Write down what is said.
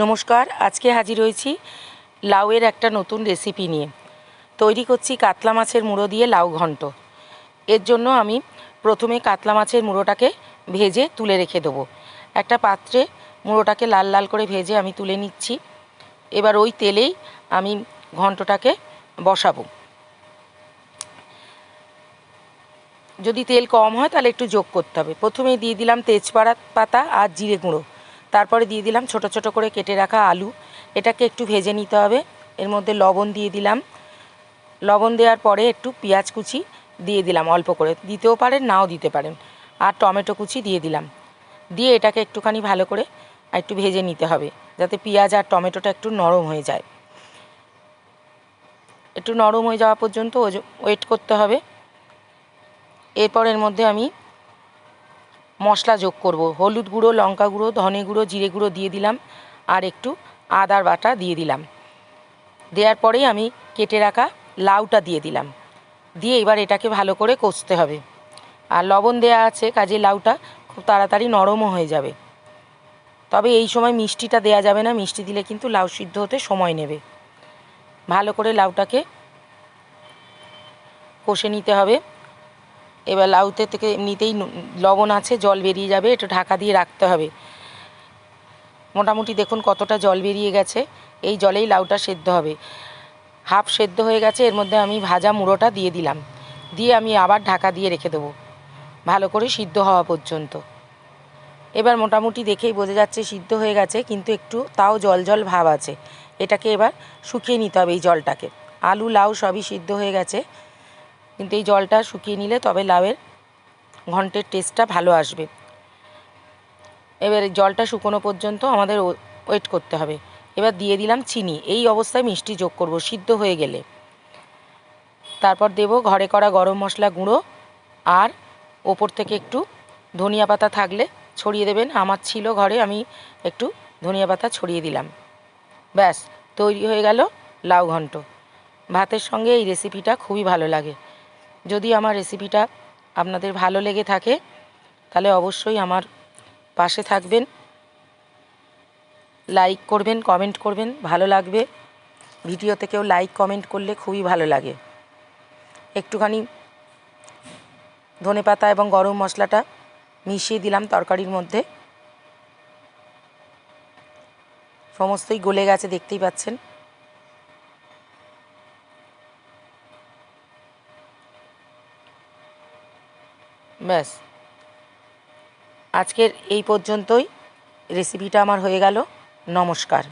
নমস্কার, আজকে হাজির হয়েছি লাউয়ের একটা নতুন রেসিপি নিয়ে। তৈরি করছি কাতলা মাছের মুড়ো দিয়ে লাউ ঘন্ট। এর জন্য আমি প্রথমে কাতলা মাছের মুড়োটাকে ভেজে তুলে রেখে দেবো। একটা পাত্রে মুড়োটাকে লাল লাল করে ভেজে আমি তুলে নিচ্ছি। এবার ওই তেলেই আমি ঘন্টটাকে বসাবো। যদি তেল কম হয় তাহলে একটু যোগ করতে হবে। প্রথমেই দিয়ে দিলাম তেজপাতা পাতা আর জিরে গুঁড়ো। তারপরে দিয়ে দিলাম ছোট ছোট করে কেটে রাখা আলু। এটাকে একটু ভেজে নিতে হবে। এর মধ্যে লবণ দিয়ে দিলাম। লবণ দেওয়ার পরে একটু পেঁয়াজ কুচি দিয়ে দিলাম অল্প করে। দিতেও পারেন, নাও দিতে পারেন। আর টমেটো কুচি দিয়ে দিলাম। দিয়ে এটাকে একটুখানি ভালো করে একটু ভেজে নিতে হবে, যাতে পেঁয়াজ আর টমেটোটা একটু নরম হয়ে যায়। একটু নরম হয়ে যাওয়া পর্যন্ত ওয়েট করতে হবে। এরপর এর মধ্যে আমি মশলা যোগ করব। হলুদ গুঁড়ো, লঙ্কা গুঁড়ো, ধনে গুঁড়ো, জিরে গুঁড়ো দিয়ে দিলাম। আর একটু আদার বাটা দিয়ে দিলাম। দেওয়ার পরেই আমি কেটে রাখা লাউটা দিয়ে দিলাম। দিয়ে এবার এটাকে ভালো করে কষতে হবে। আর লবণ দেওয়া আছে, কাজে লাউটা খুব তাড়াতাড়ি নরমও হয়ে যাবে। তবে এই সময় মিষ্টিটা দেয়া যাবে না। মিষ্টি দিলে কিন্তু লাউ সিদ্ধ হতে সময় নেবে। ভালো করে লাউটাকে কষে নিতে হবে। এবার লাউতে থেকে এমনিতেই লবণ আছে, জল বেরিয়ে যাবে, এটা ঢাকা দিয়ে রাখতে হবে। মোটামুটি দেখুন কতটা জল বেরিয়ে গেছে, এই জলেই লাউটা সেদ্ধ হবে। হাফ সেদ্ধ হয়ে গেছে, এর মধ্যে আমি ভাজা মুড়োটা দিয়ে দিলাম। দিয়ে আমি আবার ঢাকা দিয়ে রেখে দেবো, ভালো করে সিদ্ধ হওয়া পর্যন্ত। এবার মোটামুটি দেখেই বোঝা যাচ্ছে সিদ্ধ হয়ে গেছে, কিন্তু একটু তাও জল জল ভাব আছে। এটাকে এবার শুকিয়ে নিতে হবে এই জলটাকে। আলু, লাউ সবই সিদ্ধ হয়ে গেছে। কিন্তু এই জলটা শুকিয়ে নিলে তবে লাউয়ের ঘন্টের টেস্টটা ভালো আসবে। এবার জলটা শুকনো পর্যন্ত আমাদের ওয়েট করতে হবে। এবার দিয়ে দিলাম চিনি। এই অবস্থায় মিষ্টি যোগ করব, সিদ্ধ হয়ে গেলে। তারপর দেব ঘরে করা গরম মশলা গুঁড়ো আর ওপর থেকে একটু ধনিয়া পাতা থাকলে ছড়িয়ে দেবেন। আমার ছিল ঘরে, আমি একটু ধনিয়া পাতা ছড়িয়ে দিলাম। ব্যাস, তৈরি হয়ে গেল লাউ ঘন্ট। ভাতের সঙ্গে এই রেসিপিটা খুবই ভালো লাগে। যদি আমার রেসিপিটা আপনাদের ভালো লেগে থাকে, তাহলে অবশ্যই আমার পাশে থাকবেন। লাইক করবেন কমেন্ট করবেন, ভালো লাগবে। ভিডিওতে কেউ লাইক কমেন্ট করলে খুবই ভালো লাগে। একটুখানি ধনে পাতা এবং গরম মশলাটা মিশিয়ে দিলাম তরকারির মধ্যে। সমস্তই গলে গেছে, দেখতেই পাচ্ছেন। ব্যাস। আজকের এই পর্যন্তই। রেসিপিটা আমার হয়ে গেল। নমস্কার।